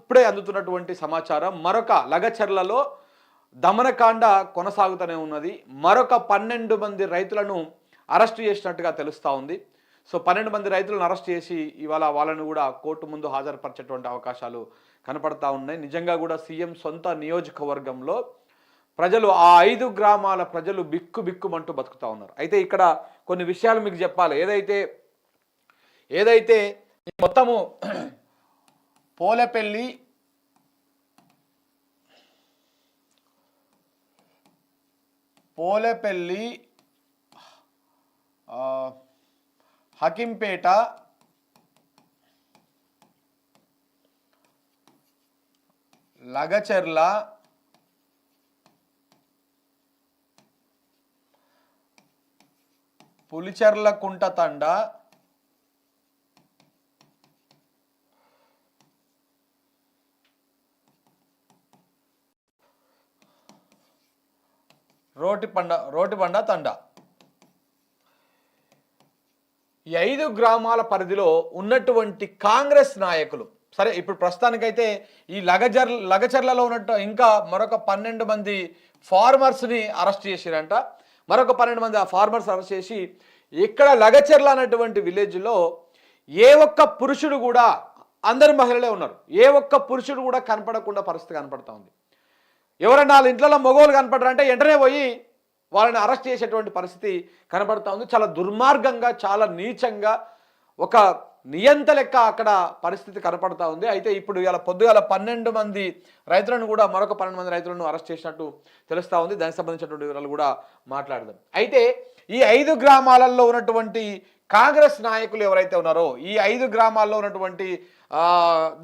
ఇప్పుడే అందుతున్నటువంటి సమాచారం మరొక లగచర్లలో దమనకాండ కొనసాగుతూనే ఉన్నది. మరొక పన్నెండు మంది రైతులను అరెస్ట్ చేసినట్టుగా తెలుస్తూ ఉంది. సో పన్నెండు మంది రైతులను అరెస్ట్ చేసి ఇవాళ వాళ్ళను కూడా కోర్టు ముందు హాజరుపరిచేటువంటి అవకాశాలు కనపడతా ఉన్నాయి. నిజంగా కూడా సీఎం సొంత నియోజకవర్గంలో ప్రజలు ఆ ఐదు గ్రామాల ప్రజలు బిక్కు బిక్కుమంటూ బతుకుతా ఉన్నారు. అయితే ఇక్కడ కొన్ని విషయాలు మీకు చెప్పాలి. ఏదైతే ఏదైతే మొత్తము పోలెపల్లి పోలేపల్లి హకింపేట లగచెర్ల పులిచెర్ల కుంటతండ రోటి పండ రోటి బండ తండ. ఈ ఐదు గ్రామాల పరిధిలో ఉన్నటువంటి కాంగ్రెస్ నాయకులు సరే ఇప్పుడు ప్రస్తుతానికైతే ఈ లగజర్ లగచర్లలో ఉన్నట్టు ఇంకా మరొక పన్నెండు మంది ఫార్మర్స్ని అరెస్ట్ చేసిరంట. మరొక పన్నెండు మంది ఆ ఫార్మర్స్ అరెస్ట్ చేసి ఇక్కడ లగచర్ల అనేటువంటి విలేజ్లో ఏ ఒక్క పురుషుడు కూడా అందరు మహిళలే ఉన్నారు. ఏ ఒక్క పురుషుడు కూడా కనపడకుండా పరిస్థితి కనపడతా ఉంది. ఎవరైనా వాళ్ళ ఇంట్లో మగవాళ్ళు కనపడరంటే వెంటనే పోయి వాళ్ళని అరెస్ట్ చేసేటువంటి పరిస్థితి కనబడుతూ ఉంది. చాలా దుర్మార్గంగా చాలా నీచంగా ఒక నియంత లెక్క అక్కడ పరిస్థితి కనపడతా ఉంది. అయితే ఇప్పుడు ఇలా పొద్దుగాల పన్నెండు మంది రైతులను కూడా మరొక పన్నెండు మంది రైతులను అరెస్ట్ చేసినట్టు తెలుస్తూ ఉంది. దానికి సంబంధించినటువంటి వివరాలు కూడా మాట్లాడదాం. అయితే ఈ ఐదు గ్రామాలలో ఉన్నటువంటి కాంగ్రెస్ నాయకులు ఎవరైతే ఉన్నారో ఈ ఐదు గ్రామాల్లో ఉన్నటువంటి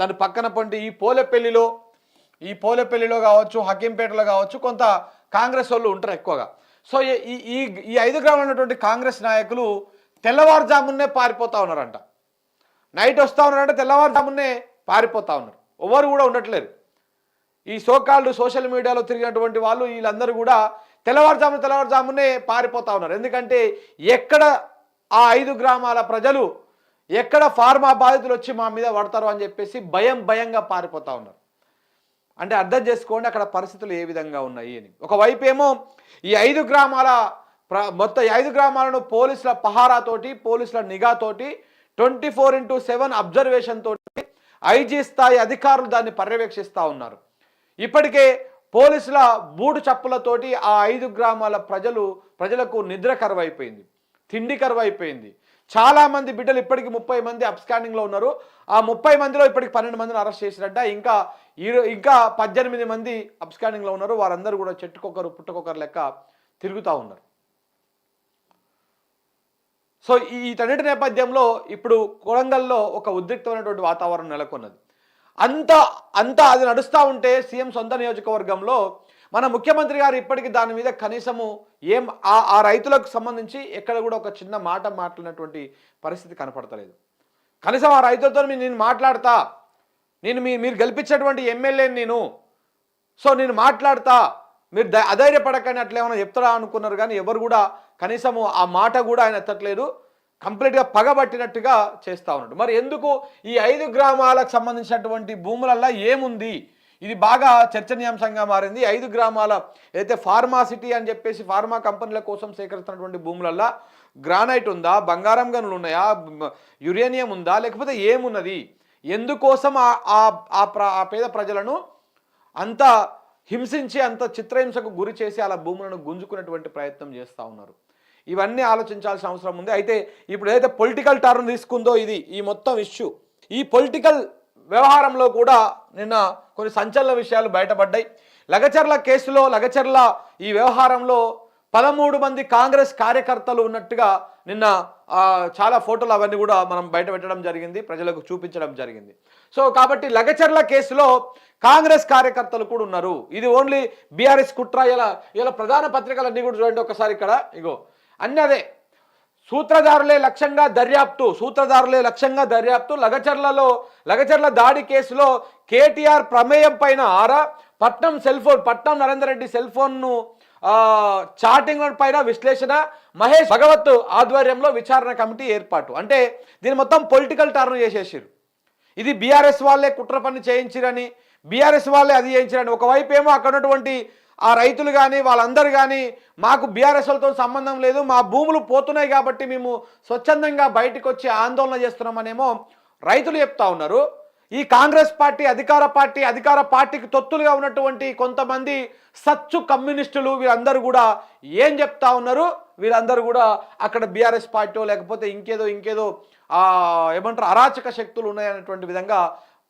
దాని పక్కన ఈ పోలపల్లిలో ఈ పోలేపల్లిలో కావచ్చు హకీంపేటలో కావచ్చు కొంత కాంగ్రెస్ వాళ్ళు ఉంటారు ఎక్కువగా. సో ఈ- ఈ ఈ ఈ ఐదు గ్రామాలు ఉన్నటువంటి కాంగ్రెస్ నాయకులు తెల్లవారుజామునే పారిపోతా ఉన్నారంట. నైట్ వస్తూ ఉన్నారంటే తెల్లవారుజామునే పారిపోతా ఉన్నారు. ఎవరు కూడా ఉండట్లేరు. ఈ సోకాళ్ళు సోషల్ మీడియాలో తిరిగినటువంటి వాళ్ళు వీళ్ళందరూ కూడా తెల్లవారుజామున తెల్లవారుజామునే పారిపోతా ఉన్నారు. ఎందుకంటే ఎక్కడ ఆ ఐదు గ్రామాల ప్రజలు ఎక్కడ ఫార్మా బాధితులు వచ్చి మా మీద పడతారు అని చెప్పేసి భయం భయంగా పారిపోతా ఉన్నారు. అంటే అర్థం చేసుకోండి అక్కడ పరిస్థితులు ఏ విధంగా ఉన్నాయి అని. ఒకవైపు ఏమో ఈ ఐదు గ్రామాల ప్ర మొత్తం ఐదు గ్రామాలను పోలీసుల పహారాతోటి పోలీసుల నిఘాతోటి twenty four into seven observation తోటి ఐజీ స్థాయి అధికారులు దాన్ని పర్యవేక్షిస్తూ ఉన్నారు. ఇప్పటికే పోలీసుల బూడు చప్పులతోటి ఆ ఐదు గ్రామాల ప్రజలు ప్రజలకు నిద్ర కరువైపోయింది తిండి కరువైపోయింది. చాలా మంది బిడ్డలు ఇప్పటికి ముప్పై మంది అబ్స్కాండింగ్లో ఉన్నారు. ఆ ముప్పై మందిలో ఇప్పటికి పన్నెండు మందిని అరెస్ట్ చేసినట్ట ఇంకా ఈ- ఇంకా పద్దెనిమిది మంది అబ్స్కాండింగ్లో ఉన్నారు. వారందరూ కూడా చెట్టుకొకరు పుట్టుకొకరు లెక్క తిరుగుతూ ఉన్నారు. సో ఈ వీటన్నిటి నేపథ్యంలో ఇప్పుడు కొడంగల్లో ఒక ఉద్రిక్తమైనటువంటి వాతావరణం నెలకొన్నది. అంత అంత అది నడుస్తూ ఉంటే సీఎం సొంత నియోజకవర్గంలో మన ముఖ్యమంత్రి గారు ఇప్పటికి దాని మీద కనీసము ఏం ఆ ఆ రైతులకు సంబంధించి ఎక్కడ కూడా ఒక చిన్న మాట మాట్లాడినటువంటి పరిస్థితి కనపడతలేదు. కనీసం ఆ రైతులతో నేను మాట్లాడతా. నేను మీ మీరు గెలిపించేటువంటి ఎమ్మెల్యేని నేను. సో నేను మాట్లాడతా. మీరు ద అధైర్యపడకని అట్లా ఏమైనా చెప్తారా అనుకున్నారు కానీ ఎవరు కూడా కనీసము ఆ మాట కూడా ఆయన ఎత్తట్లేదు. కంప్లీట్గా పగబట్టినట్టుగా చేస్తా ఉన్నాడు. మరి ఎందుకు ఈ ఐదు గ్రామాలకు సంబంధించినటువంటి భూములల్లో ఏముంది? ఇది బాగా చర్చనీయాంశంగా మారింది. ఐదు గ్రామాల ఏదైతే ఫార్మాసిటీ అని చెప్పేసి ఫార్మా కంపెనీల కోసం సేకరిస్తున్నటువంటి భూములల్లో గ్రానైట్ ఉందా? బంగారం గనులు ఉన్నాయా? యురేనియం ఉందా? లేకపోతే ఏమున్నది? ఎందుకోసం ఆ ఆ- ప్ర- ఆ పేద ప్రజలను అంత హింసించి అంత చిత్రహింసకు గురి చేసి అలా భూములను గుంజుకునేటువంటి ప్రయత్నం చేస్తూ ఉన్నారు. ఇవన్నీ ఆలోచించాల్సిన అవసరం ఉంది. అయితే ఇప్పుడు ఏదైతే పొలిటికల్ టర్న్ తీసుకుందో ఇది ఈ మొత్తం ఇష్యూ ఈ పొలిటికల్ వ్యవహారంలో కూడా నిన్న కొన్ని సంచలన విషయాలు బయటపడ్డాయి. లగచర్ల కేసులో లగచర్ల ఈ వ్యవహారంలో పదమూడు మంది కాంగ్రెస్ కార్యకర్తలు ఉన్నట్టుగా నిన్న చాలా ఫోటోలు అవన్నీ కూడా మనం బయట పెట్టడం జరిగింది ప్రజలకు చూపించడం జరిగింది. సో కాబట్టి లగచర్ల కేసులో కాంగ్రెస్ కార్యకర్తలు కూడా ఉన్నారు. ఇది ఓన్లీ బీఆర్ఎస్ కుట్ర. ఇలా ఇలా ప్రధాన పత్రికలన్నీ కూడా చూడండి ఒకసారి ఇక్కడ. ఇగో అన్నీ అదే. సూత్రధారులే లక్ష్యంగా దర్యాప్తు సూత్రధారులే లక్ష్యంగా దర్యాప్తు. లగచర్లలో లగచర్ల దాడి కేసులో కేటీఆర్ ప్రమేయం పైన ఆరా Patnam cell phone Patnam Narender Reddy cell ఫోన్ను చాటింగ్ పైన విశ్లేషణ మహేష్ భగవత్ ఆధ్వర్యంలో విచారణ కమిటీ ఏర్పాటు. అంటే దీని మొత్తం పొలిటికల్ టర్న్ చేసేసారు ఇది బీఆర్ఎస్ వాళ్ళే కుట్ర పని చేయించిరని బీఆర్ఎస్ వాళ్ళే అది చేయించిరని. ఒకవైపు ఏమో అక్కడ ఉన్నటువంటి ఆ రైతులు కానీ వాళ్ళందరూ కానీ మాకు బీఆర్ఎస్ఎల్తో సంబంధం లేదు మా భూములు పోతున్నాయి కాబట్టి మేము స్వచ్ఛందంగా బయటకు వచ్చి ఆందోళన చేస్తున్నామనేమో రైతులు చెప్తా ఉన్నారు. ఈ కాంగ్రెస్ పార్టీ అధికార పార్టీ అధికార పార్టీకి తొత్తులుగా ఉన్నటువంటి కొంతమంది సచ్చు కమ్యూనిస్టులు వీళ్ళందరూ కూడా ఏం చెప్తా ఉన్నారు? వీళ్ళందరూ కూడా అక్కడ బీఆర్ఎస్ పార్టీ లేకపోతే ఇంకేదో ఇంకేదో ఏమంటారు అరాచక శక్తులు ఉన్నాయనేటువంటి విధంగా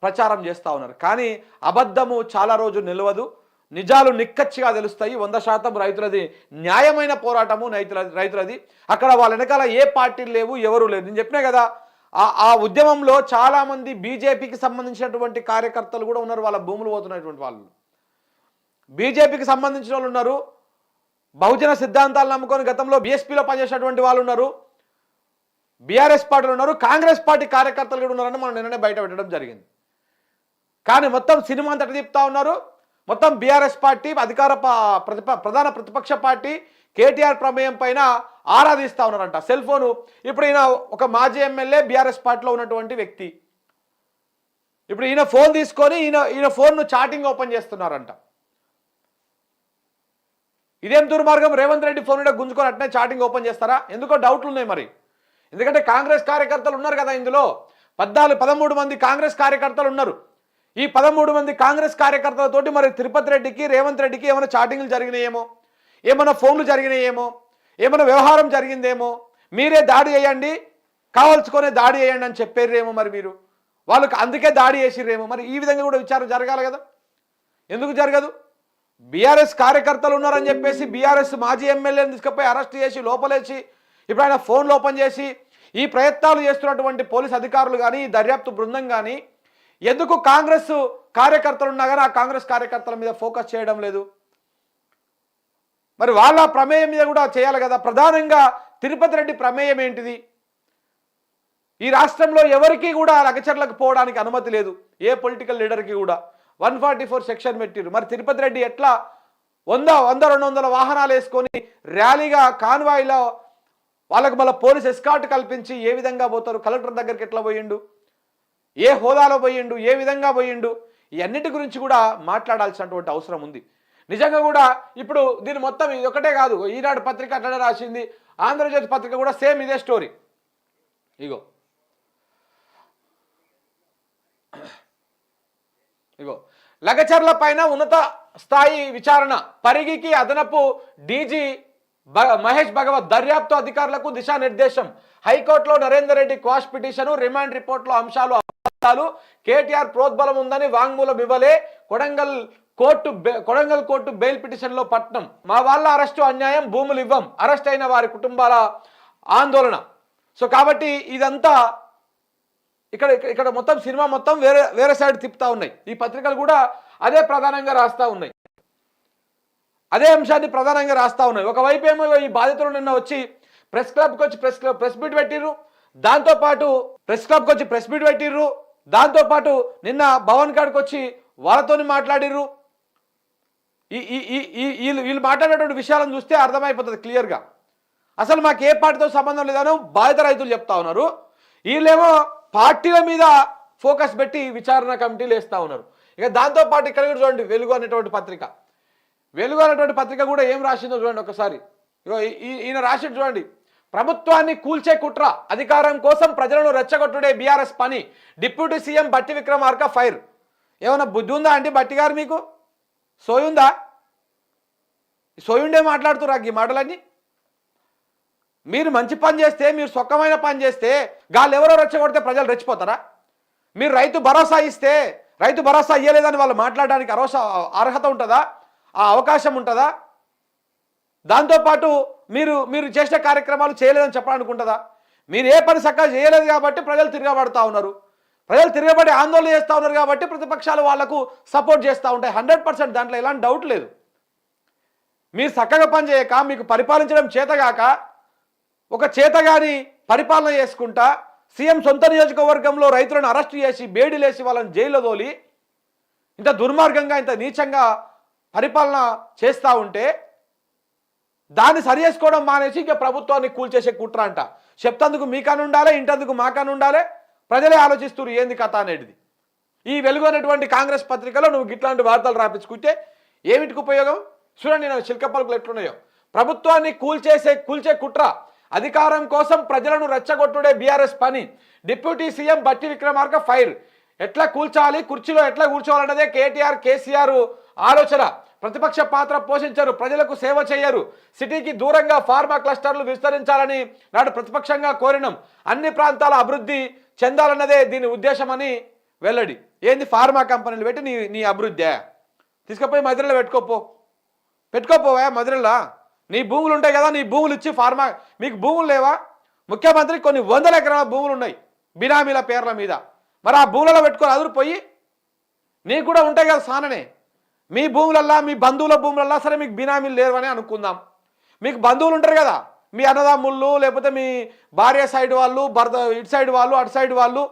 ప్రచారం చేస్తూ ఉన్నారు. కానీ అబద్ధము చాలా రోజు నిలవదు. నిజాలు నిక్కచ్చిగా తెలుస్తాయి. వంద శాతం రైతులది న్యాయమైన పోరాటము రైతుల రైతులది. అక్కడ వాళ్ళ వెనకాల ఏ పార్టీలు లేవు ఎవరు లేరు. నేను చెప్పినా కదా ఆ ఆ ఉద్యమంలో చాలామంది బీజేపీకి సంబంధించినటువంటి కార్యకర్తలు కూడా ఉన్నారు. వాళ్ళ భూములు పోతున్నటువంటి వాళ్ళు. బీజేపీకి సంబంధించిన వాళ్ళు ఉన్నారు. బహుజన సిద్ధాంతాలు నమ్ముకొని గతంలో బీఎస్పీలో పనిచేసినటువంటి వాళ్ళు ఉన్నారు. బీఆర్ఎస్ పార్టీలు ఉన్నారు. కాంగ్రెస్ పార్టీ కార్యకర్తలు కూడా ఉన్నారని మనం నిన్ననే బయట పెట్టడం జరిగింది. కానీ మొత్తం సినిమా అంతటి తిప్పుతా ఉన్నారు. మొత్తం బీఆర్ఎస్ పార్టీ అధికార ప- ప్రతిప ప్రధాన ప్రతిపక్ష పార్టీ కేటీఆర్ ప్రమేయం పైన ఆరాధిస్తా ఉన్నారంట. Cell phone. ఇప్పుడు ఈయన ఒక మాజీ ఎమ్మెల్యే బీఆర్ఎస్ పార్టీలో ఉన్నటువంటి వ్యక్తి. ఇప్పుడు ఈయన ఫోన్ తీసుకొని ఈయన ఈయన ఫోన్ను చాటింగ్ ఓపెన్ చేస్తున్నారంట. ఇదేం దుర్మార్గం? రేవంత్ రెడ్డి ఫోన్ కూడా గుంజుకొని అట్నే చాటింగ్ ఓపెన్ చేస్తారా? ఎందుకో డౌట్లు ఉన్నాయి మరి. ఎందుకంటే కాంగ్రెస్ కార్యకర్తలు ఉన్నారు కదా ఇందులో. పద్నాలుగు పదమూడు మంది కాంగ్రెస్ కార్యకర్తలు ఉన్నారు. ఈ పదమూడు మంది కాంగ్రెస్ కార్యకర్తలతోటి మరి తిరుపతి రెడ్డికి రేవంత్ రెడ్డికి ఏమైనా చాటింగ్లు జరిగినాయేమో? ఏమైనా ఫోన్లు జరిగినాయేమో? ఏమైనా వ్యవహారం జరిగిందేమో? మీరే దాడి చేయండి కావాల్చుకునే దాడి చేయండి అని చెప్పారేమో మరి మీరు. వాళ్ళకి అందుకే దాడి చేసిర్రేమో. మరి ఈ విధంగా కూడా విచారణ జరగాలి కదా? ఎందుకు జరగదు? బీఆర్ఎస్ కార్యకర్తలు ఉన్నారని చెప్పేసి బీఆర్ఎస్ మాజీ ఎమ్మెల్యేని తీసుకుపోయి అరెస్ట్ చేసి లోపలేసి ఇప్పుడు ఆయన ఫోన్లు ఓపెన్ చేసి ఈ ప్రయత్నాలు చేస్తున్నటువంటి పోలీస్ అధికారులు కానీ ఈ దర్యాప్తు బృందం కానీ ఎందుకు కాంగ్రెస్ కార్యకర్తలు ఉన్నా కానీ ఆ కాంగ్రెస్ కార్యకర్తల మీద ఫోకస్ చేయడం లేదు? మరి వాళ్ళ ప్రమేయం మీద కూడా చేయాలి కదా. ప్రధానంగా తిరుపతి రెడ్డి ప్రమేయం ఏంటిది? ఈ రాష్ట్రంలో ఎవరికి కూడా లగచర్లకు పోవడానికి అనుమతి లేదు. ఏ పొలిటికల్ లీడర్కి కూడా. వన్ ఫార్టీ ఫోర్ సెక్షన్ పెట్టిరు మరి తిరుపతి రెడ్డి ఎట్లా వంద వంద రెండు వందల వాహనాలు వేసుకొని ర్యాలీగా కాన్వాయ్లో వాళ్ళకు మళ్ళీ పోలీస్ ఎస్కాట్ కల్పించి ఏ విధంగా పోతారు? కలెక్టర్ దగ్గరికి ఎట్లా పోయిండు? ఏ హోదాలో పోయిండు ఏ విధంగా పోయిండు ఇవన్నిటి గురించి కూడా మాట్లాడాల్సినటువంటి అవసరం ఉంది. నిజంగా కూడా ఇప్పుడు దీని మొత్తం ఇది ఒకటే కాదు ఈనాడు పత్రిక అట్లనే రాసింది ఆంధ్రజ్యోతి పత్రిక కూడా సేమ్ ఇదే స్టోరీ. ఇగో. ఇగో. లగచర్ల పైన ఉన్నత స్థాయి విచారణ పరిగికి అదనపు డీజీ బ- మహేష్ భగవత్ దర్యాప్తు అధికారులకు దిశానిర్దేశం. హైకోర్టులో Narender Reddy quash petition remand రిపోర్ట్లో అంశాలు కేటీఆర్ ప్రోద్బలం ఉందని వాంగ్మూలం ఇవ్వలే. Kodangal court Kodangal court bail పిటిషన్లో పట్నం. మా వాళ్ళ అరెస్టు అన్యాయం భూములు ఇవ్వం. అరెస్ట్ అయిన వారి కుటుంబాల ఆందోళన. సో కాబట్టి ఇదంతా ఇక్కడ ఇక్కడ- మొత్తం సినిమా మొత్తం వేరే వేరే సైడ్ తిప్పుతా ఉన్నాయి. ఈ పత్రికలు కూడా అదే ప్రధానంగా రాస్తా ఉన్నాయి. అదే అంశాన్ని ప్రధానంగా రాస్తా ఉన్నాయి. ఒకవైపు ఏమో ఈ బాధితులు నిన్న వచ్చి ప్రెస్ క్లబ్కి వచ్చి ప్రెస్ క్లబ్ ప్రెస్ మీట్ పెట్టిర్రు. దాంతోపాటు ప్రెస్ క్లబ్కి వచ్చి ప్రెస్ మీట్ పెట్టిర్రు. దాంతోపాటు నిన్న భవన్ కాడికి వచ్చి వాళ్ళతోని మాట్లాడిర్రు. ఈ ఈ ఈ- ఈ- వీళ్ళు వీళ్ళు మాట్లాడేటువంటి విషయాలను చూస్తే అర్థమైపోతుంది క్లియర్గా. అసలు మాకు ఏ పార్టీతో సంబంధం లేదనో బాధిత రైతులు చెప్తా ఉన్నారు. వీళ్ళేమో పార్టీల మీద ఫోకస్ పెట్టి విచారణ కమిటీలు వేస్తూ ఉన్నారు. ఇక దాంతోపాటు ఇక్కడ కూడా చూడండి వెలుగు అనేటువంటి పత్రిక. వెలుగు అనేటువంటి పత్రిక కూడా ఏం రాసిందో చూడండి ఒకసారి. ఈ- ఈయన రాసి చూడండి. ప్రభుత్వాన్ని కూల్చే కుట్ర అధికారం కోసం ప్రజలను రెచ్చగొట్టుడే బీఆర్ఎస్ పని. Deputy CM Bhatti Vikramarka fire. ఏమైనా బుద్ధి ఉందా అండి బట్టి గారు మీకు? సోయుందా సోయుండే మాట్లాడుతురా ఈ మాటలన్నీ. మీరు మంచి పని చేస్తే మీరు సొక్కమైన పని చేస్తే గాళ్ళు ఎవరో రెచ్చగొడితే ప్రజలు రెచ్చిపోతారా? మీరు రైతు భరోసా ఇస్తే రైతు భరోసా ఇయ్యలేదని వాళ్ళు మాట్లాడడానికి అరోస అర్హత ఉంటుందా? ఆ అవకాశం ఉంటుందా? దాంతోపాటు మీరు మీరు చేసిన కార్యక్రమాలు చేయలేదని చెప్పాలనుకుంటుందా? మీరు ఏ పని చక్కగా చేయలేదు కాబట్టి ప్రజలు తిరగబడతా ఉన్నారు. ప్రజలు తిరగబడి ఆందోళన చేస్తూ ఉన్నారు కాబట్టి ప్రతిపక్షాలు వాళ్ళకు సపోర్ట్ చేస్తూ ఉంటాయి. హండ్రెడ్ పర్సెంట్ దాంట్లో ఎలాంటి డౌట్ లేదు. మీరు చక్కగా పని చేయక మీకు పరిపాలించడం చేతగాక ఒక చేతగాని పరిపాలన చేసుకుంటా సీఎం సొంత నియోజకవర్గంలో రైతులను అరెస్ట్ చేసి బేడిలేసి వాళ్ళని జైల్లో తోలి ఇంత దుర్మార్గంగా ఇంత నీచంగా పరిపాలన చేస్తూ ఉంటే దాన్ని సరి చేసుకోవడం మానేసి ఇంకా ప్రభుత్వాన్ని కూల్చేసే కుట్ర అంట. చెప్తందుకు మీకని ఉండాలి ఇంటందుకు మాకని ఉండాలి? ప్రజలే ఆలోచిస్తున్నారు ఏంది కథ అనేది ఈ వెలుగు అనేటువంటి కాంగ్రెస్ పత్రికలో నువ్వు ఇట్లాంటి వార్తలు రాపించుకుంటే ఏమిటికి ఉపయోగం? చూడండి నేను శిల్కపలుకులు ఎట్లున్నాయో. ప్రభుత్వాన్ని కూల్చేసే కూల్చే కుట్ర. అధికారం కోసం ప్రజలను రెచ్చగొట్టుడే బీఆర్ఎస్ పని. Deputy CM Bhatti Vikramarka fire. ఎట్లా కూల్చాలి కుర్చీలో ఎట్లా కూర్చోవాలన్నదే కేటీఆర్ కేసీఆర్ ఆలోచన. ప్రతిపక్ష పాత్ర పోషించరు ప్రజలకు సేవ చేయరు. సిటీకి దూరంగా ఫార్మా క్లస్టర్లు విస్తరించాలని నాడు ప్రతిపక్షంగా కోరినాం. అన్ని ప్రాంతాల అభివృద్ధి చెందాలన్నదే దీని ఉద్దేశమని వెల్లడి. ఏంది ఫార్మా కంపెనీలు పెట్టి నీ నీ అభివృద్ధి? తీసుకుపోయి మధురలో పెట్టుకోపో. పెట్టుకోపోవా మధురలో నీ భూములు ఉంటాయి కదా నీ భూములు ఇచ్చి ఫార్మా మీకు భూములు లేవా? ముఖ్యమంత్రి కొన్ని వందల ఎకరాల భూములు ఉన్నాయి బినామీల పేర్ల మీద. మరి ఆ భూములలో పెట్టుకొని అదురుపోయి నీకు కూడా ఉంటాయి కదా సాననే. మీ భూములల్లా మీ బంధువుల భూములల్లా సరే మీకు బినామీలు లేరు అని అనుకుందాం. మీకు బంధువులు ఉంటారు కదా మీ అన్నదమ్ముళ్ళు లేకపోతే మీ భార్య సైడ్ వాళ్ళు భర్త ఇటు సైడ్ వాళ్ళు అటు సైడ్ వాళ్ళు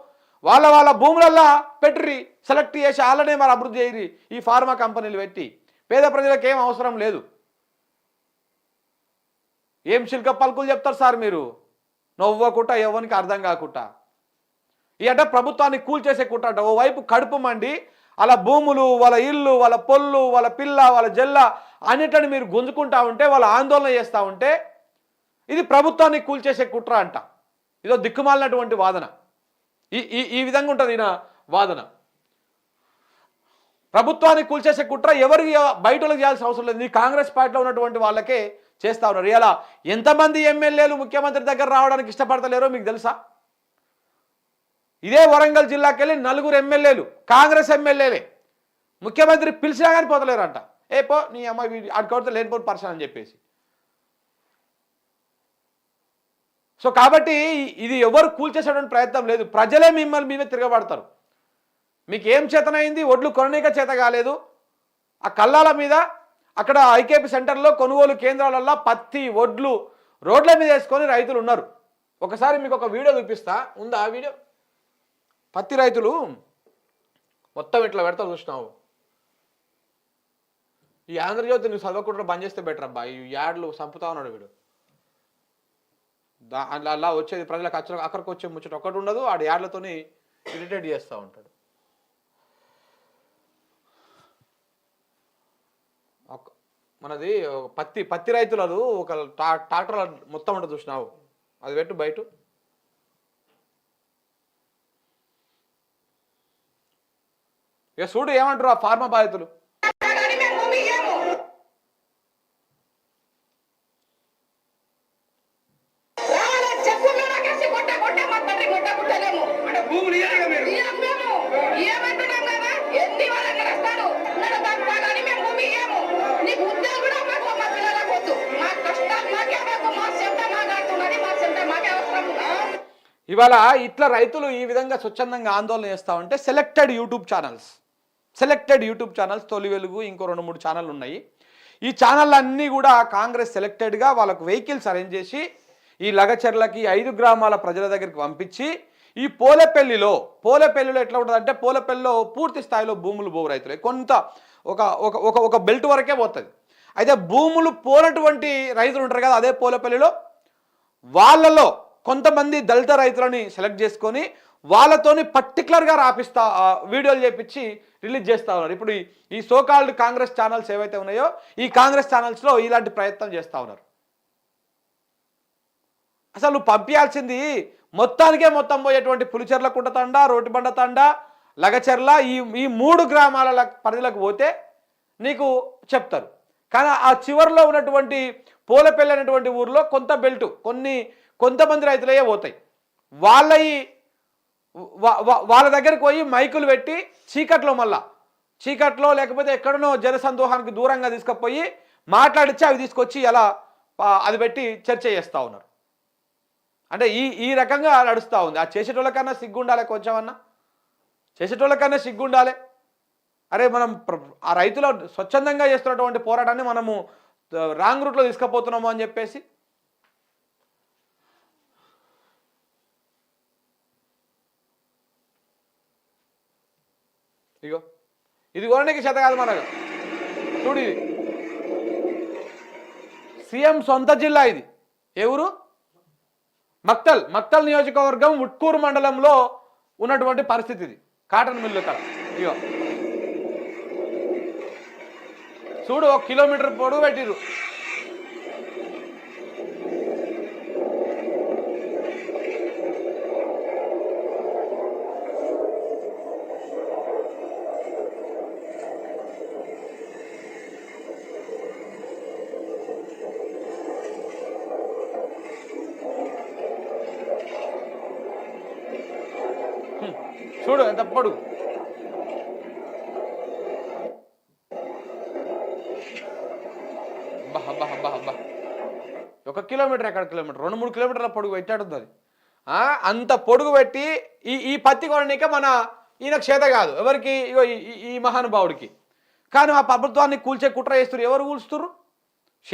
వాళ్ళ వాళ్ళ భూములల్లా పెట్టుర్రి సెలెక్ట్ చేసి వాళ్ళనే మరి అభివృద్ధి చేయరి ఈ ఫార్మా కంపెనీలు పెట్టి. పేద ప్రజలకు ఏం అవసరం లేదు. ఏం శిల్క పలుకులు చెప్తారు సార్ మీరు? నవ్వకుండా ఎవరికి అర్థం కాకుండా ఈ అంటే ప్రభుత్వాన్ని కూల్చేసే కుట్ట ఓవైపు కడుపు మండి వాళ్ళ భూములు వాళ్ళ ఇల్లు వాళ్ళ పొల్లు వాళ్ళ పిల్ల వాళ్ళ జల్ల అన్నిటిని మీరు గుంజుకుంటా ఉంటే వాళ్ళ ఆందోళన చేస్తూ ఉంటే ఇది ప్రభుత్వాన్ని కూల్చేసే కుట్ర అంట. ఇదో దిక్కుమాలినటువంటి వాదన. ఈ ఈ ఈ విధంగా ఉంటుంది ఈయన వాదన. ప్రభుత్వాన్ని కూల్చేసే కుట్ర ఎవరికి బయట చేయాల్సిన అవసరం లేదు. ఈ కాంగ్రెస్ పార్టీలో ఉన్నటువంటి వాళ్ళకే చేస్తా ఉన్నారు. ఇలా ఎంతమంది ఎమ్మెల్యేలు ముఖ్యమంత్రి దగ్గర రావడానికి ఇష్టపడతలేరో మీకు తెలుసా? ఇదే వరంగల్ జిల్లాకి వెళ్ళి నలుగురు ఎమ్మెల్యేలు కాంగ్రెస్ ఎమ్మెల్యేలే. ముఖ్యమంత్రి పిలిచినా కానీ పోతలేరంట. ఏ పో నీ అమ్మ అడుకోవడంతో లేనిపోని పర్సన్ అని చెప్పేసి. సో కాబట్టి ఇది ఎవరు కూల్చేసేటువంటి ప్రయత్నం లేదు. ప్రజలే మిమ్మల్ని మీదే తిరగబడతారు. మీకు ఏం చేతనైంది? ఒడ్లు కొననీక చేత కాలేదు. ఆ కల్లాల మీద అక్కడ ఐకేపీ సెంటర్లో కొనుగోలు కేంద్రాలల్లో పత్తి ఒడ్లు రోడ్ల మీద వేసుకొని రైతులు ఉన్నారు. ఒకసారి మీకు ఒక వీడియో చూపిస్తా. ఉందా ఆ వీడియో? పత్తి రైతులు మొత్తం ఇట్లా పెడతా చూసినావు. ఈ ఆంధ్రజ్యోతి నువ్వు చదవకుండా బంద్ చేస్తే బెటర్ అబ్బా. ఈ యాడ్లు చంపుతా ఉన్నాడు వీడు. దా అలా వచ్చేది ప్రజలకు అచ్చ అక్కడికి వచ్చే ముచ్చట ఒకటి ఉండదు ఆడ యాడ్లతోని ఇరిటేట్ చేస్తూ ఉంటాడు. మనది పత్తి పత్తి రైతులదు ఒక టా- ట్రాక్టర్ మొత్తం ఉంటుంది చూసినావు. అది పెట్టు బయట. ఇక చూడు ఏమంటారు ఆ ఫార్మా బాధితులు? ఇవాళ ఇట్లా రైతులు ఈ విధంగా స్వచ్ఛందంగా ఆందోళన చేస్తా ఉంటే selected YouTube channels selected YouTube channels Toli Velugu ఇంకో రెండు మూడు ఛానల్ ఉన్నాయి. ఈ ఛానల్ అన్నీ కూడా కాంగ్రెస్ సెలెక్టెడ్గా వాళ్ళకు వెహికల్స్ అరేంజ్ చేసి ఈ లగచర్లకి ఐదు గ్రామాల ప్రజల దగ్గరికి పంపించి ఈ పోలపల్లిలో పోలపల్లిలో ఎట్లా ఉంటుంది అంటే పూర్తి స్థాయిలో భూములు పోవు రైతులు. కొంత ఒక ఒక ఒక ఒక బెల్ట్ వరకే పోతుంది. అయితే భూములు పోనటువంటి రైతులు ఉంటారు కదా అదే పోలపల్లిలో వాళ్ళలో కొంతమంది దళిత రైతులని సెలెక్ట్ చేసుకొని వాళ్ళతోని పర్టికులర్గా రాపిస్తా వీడియోలు చేపించి రిలీజ్ చేస్తా ఉన్నారు. ఇప్పుడు ఈ- సోకాల్డ్ కాంగ్రెస్ ఛానల్స్ ఏవైతే ఉన్నాయో ఈ కాంగ్రెస్ ఛానల్స్లో ఇలాంటి ప్రయత్నం చేస్తూ ఉన్నారు. అసలు పంపించాల్సింది మొత్తానికే మొత్తం పోయేటువంటి పులిచెర్ల కుంట తండ రోటిబండ తండ లగచెర్ల ఈ ఈ మూడు గ్రామాల పరిధిలోకి పరిధిలకు పోతే నీకు చెప్తారు. కానీ ఆ చివరిలో ఉన్నటువంటి పూలపల్లి అనేటువంటి ఊర్లో కొంత బెల్ట్ కొన్ని కొంతమంది రైతులయ్యే పోతాయి. వాళ్ళ వాళ్ళ దగ్గరికి పోయి మైకులు పెట్టి చీకట్లో మళ్ళా. చీకట్లో లేకపోతే ఎక్కడనో జనసందోహానికి దూరంగా తీసుకుపోయి మాట్లాడిచ్చి అవి తీసుకొచ్చి ఎలా అది పెట్టి చర్చ చేస్తూ ఉన్నారు. అంటే ఈ ఈ రకంగా నడుస్తూ ఉంది. ఆ చేసేటోళ్ళకన్నా సిగ్గుండాలి కొంచెమన్నా. చేసేటోళ్ళకన్నా సిగ్గుండాలి. అరే మనం ఆ రైతుల స్వచ్ఛందంగా చేస్తున్నటువంటి పోరాటాన్ని మనము రాంగ్ రూట్లో తీసుకుపోతున్నాము అని చెప్పేసి ఇగో. ఇది కొనడానికి చేత కాదు మనకు. చూడు ఇది. సీఎం సొంత జిల్లా ఇది. ఎవరు మక్తల్. మక్తల్ నియోజకవర్గం ఉట్కూరు మండలంలో ఉన్నటువంటి పరిస్థితి ఇది. కాటన్ మిల్లు కడ ఇగో. చూడు ఒక కిలోమీటర్ పొడుగు పెట్టిరు చూడు ఎంత పొడుగు. అబ్బా అబ్బా అబ్బా అబ్బా. ఒక కిలోమీటర్ ఎక్కడ కిలోమీటర్? రెండు మూడు కిలోమీటర్ల పొడుగు పెట్టాడుంది అది. ఆ, అంత పొడుగు పెట్టి ఈ ఈ పత్తి కొననీక మన ఈయన క్షేత కాదు. ఎవరికి? ఇగో ఈ- మహానుభావుడికి. కానీ ఆ ప్రభుత్వాన్ని కూల్చే కుట్ర చేస్తారు ఎవరు కూల్చుతురు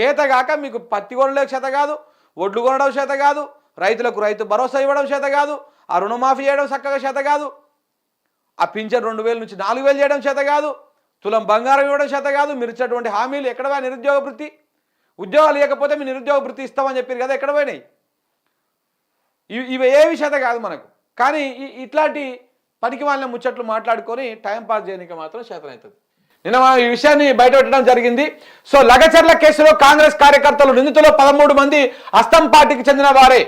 చేత కాక మీకు పత్తి కొనలేక చేత కాదు ఒడ్లు కొనడం చేత కాదు రైతులకు రైతు భరోసా ఇవ్వడం చేత కాదు ఆ రుణమాఫీ చేయడం చక్కగా చేత కాదు. ఆ పింఛన్ రెండు వేల నుంచి నాలుగు వేలు చేయడం చేత కాదు తులం బంగారం ఇవ్వడం చేత కాదు మీరు ఇచ్చేటువంటి హామీలు ఎక్కడ పోయి నిరుద్యోగ వృత్తి. ఉద్యోగాలు లేకపోతే మీ నిరుద్యోగ వృత్తి ఇస్తామని చెప్పారు కదా ఎక్కడ పోయినాయి? ఇవి ఏవి చేత కాదు మనకు. కానీ ఇట్లాంటి పనికి వాళ్ళని ముచ్చట్లు మాట్లాడుకొని టైం పాస్ చేయడానికి మాత్రం చేతనవుతుంది నిన్న మనం ఈ విషయాన్ని బయట పెట్టడం జరిగింది. సో లగచర్ల కేసులో కాంగ్రెస్ కార్యకర్తలు నిందితులు పదమూడు మంది అస్తం పార్టీకి చెందిన వారే.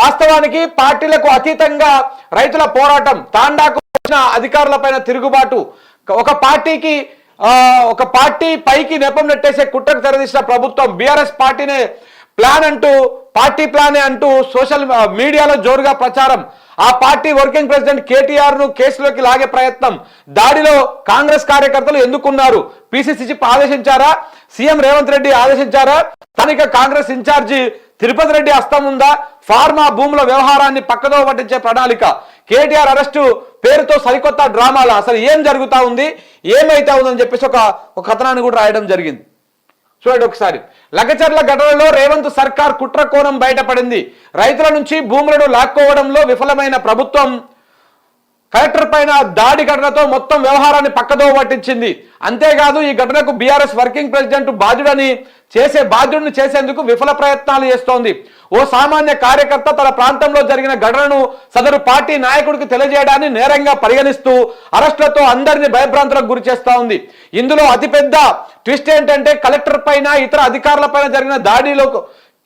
వాస్తవానికి పార్టీలకు అతీతంగా రైతుల పోరాటం తాండాకు వచ్చిన అధికారులపైన తిరుగుబాటు. ఒక పార్టీకి ఒక పార్టీ పైకి నెపం నెట్టేసే కుట్రకు తెరదీసిన ప్రభుత్వం బీఆర్ఎస్ పార్టీనే ప్లాన్ అంటూ పార్టీ ప్లానే అంటూ సోషల్ మీడియాలో జోరుగా ప్రచారం. ఆ పార్టీ వర్కింగ్ ప్రెసిడెంట్ కేటీఆర్ను కేసులోకి లాగే ప్రయత్నం. దాడిలో కాంగ్రెస్ కార్యకర్తలు ఎందుకున్నారు? పిసిసి చిప్ ఆదేశించారా? సీఎం రేవంత్ రెడ్డి ఆదేశించారా? స్థానిక కాంగ్రెస్ ఇన్ఛార్జి తిరుపతి రెడ్డి హస్తం ఉందా? ఫార్మా భూముల వ్యవహారాన్ని పక్కదో పట్టించే ప్రణాళిక. కేటీఆర్ అరెస్టు పేరుతో సరికొత్త డ్రామాలు? అసలు ఏం జరుగుతూ ఉంది? ఏమైతా ఉందని చెప్పేసి ఒక ఒక కథనాన్ని కూడా రాయడం జరిగింది. చూడండి ఒకసారి. లగచర్ల ఘటనలో రేవంత్ సర్కార్ కుట్ర కోణం బయటపడింది. రైతుల నుంచి భూములను లాక్కోవడంలో విఫలమైన ప్రభుత్వం కలెక్టర్ పైన దాడి ఘటనతో మొత్తం వ్యవహారాన్ని పక్కదో పట్టించింది. అంతేకాదు ఈ ఘటనకు బీఆర్ఎస్ వర్కింగ్ ప్రెసిడెంట్ బాధ్యుడని చేసే బాధ్యుడిని చేసేందుకు విఫల ప్రయత్నాలు చేస్తోంది. ఓ సామాన్య కార్యకర్త తన ప్రాంతంలో జరిగిన ఘటనను సదరు పార్టీ నాయకుడికి తెలియజేయడాన్ని నేరంగా పరిగణిస్తూ అరెస్టులతో అందరిని భయభ్రాంతులకు గురి చేస్తా ఉంది. ఇందులో అతిపెద్ద ట్విస్ట్ ఏంటంటే కలెక్టర్ పైన ఇతర అధికారుల పైన జరిగిన దాడిలో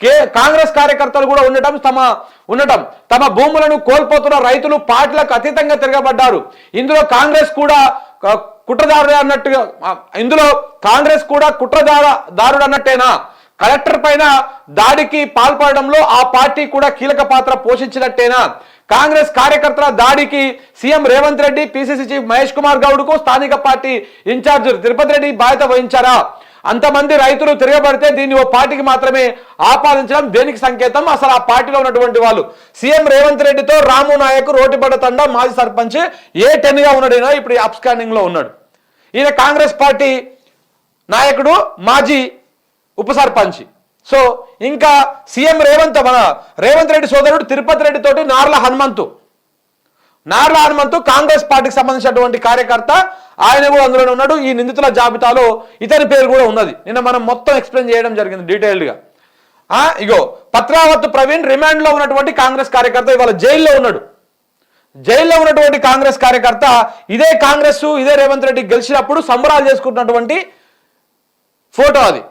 కే కాంగ్రెస్ కార్యకర్తలు కూడా ఉండటం తమ ఉండటం. తమ భూములను కోల్పోతున్న రైతులు పార్టీలకు అతీతంగా తిరగబడ్డారు. ఇందులో కాంగ్రెస్ కూడా కుట్రదారుడే అన్నట్టుగా ఇందులో కాంగ్రెస్ కూడా కుట్రదార దారుడు అన్నట్టేనా కలెక్టర్ పైన దాడికి పాల్పడడంలో ఆ పార్టీ కూడా కీలక పాత్ర పోషించినట్టేనా? కాంగ్రెస్ కార్యకర్తల దాడికి CM Revanth Reddy PCC chief Mahesh Kumar గౌడ్కు స్థానిక పార్టీ ఇన్ఛార్జ్ తిరుపతి రెడ్డి బాధ్యత వహించారా? అంతమంది రైతులు తిరగబడితే దీన్ని ఓ పార్టీకి మాత్రమే ఆపాదించడం దేనికి సంకేతం? అసలు ఆ పార్టీలో ఉన్నటువంటి వాళ్ళు సీఎం రేవంత్ రెడ్డితో రాము నాయక్ రోటిపడ తండ మాజీ సర్పంచ్ ఏ టెన్గా ఉన్నాడైనా ఇప్పుడు అప్స్కాండింగ్లో ఉన్నాడు. ఈయన కాంగ్రెస్ పార్టీ నాయకుడు మాజీ ఉప సర్పంచ్. సో ఇంకా సీఎం రేవంత్ మన రేవంత్ రెడ్డి సోదరుడు తిరుపతి రెడ్డితోటి నార్ల హనుమంతు. నారా హనుమంతు కాంగ్రెస్ పార్టీకి సంబంధించినటువంటి కార్యకర్త ఆయన కూడా అందులోనే ఉన్నాడు. ఈ నిందితుల జాబితాలో ఇతని పేరు కూడా ఉన్నది. నిన్న మనం మొత్తం ఎక్స్ప్లెయిన్ చేయడం జరిగింది డీటెయిల్డ్గా ఇగో పత్రావత్ ప్రవీణ్ రిమాండ్లో ఉన్నటువంటి కాంగ్రెస్ కార్యకర్త ఇవాళ జైల్లో ఉన్నాడు. జైల్లో ఉన్నటువంటి కాంగ్రెస్ కార్యకర్త ఇదే కాంగ్రెస్ ఇదే రేవంత్ రెడ్డి గెలిచినప్పుడు సంబరాలు చేసుకుంటున్నటువంటి ఫోటో అది.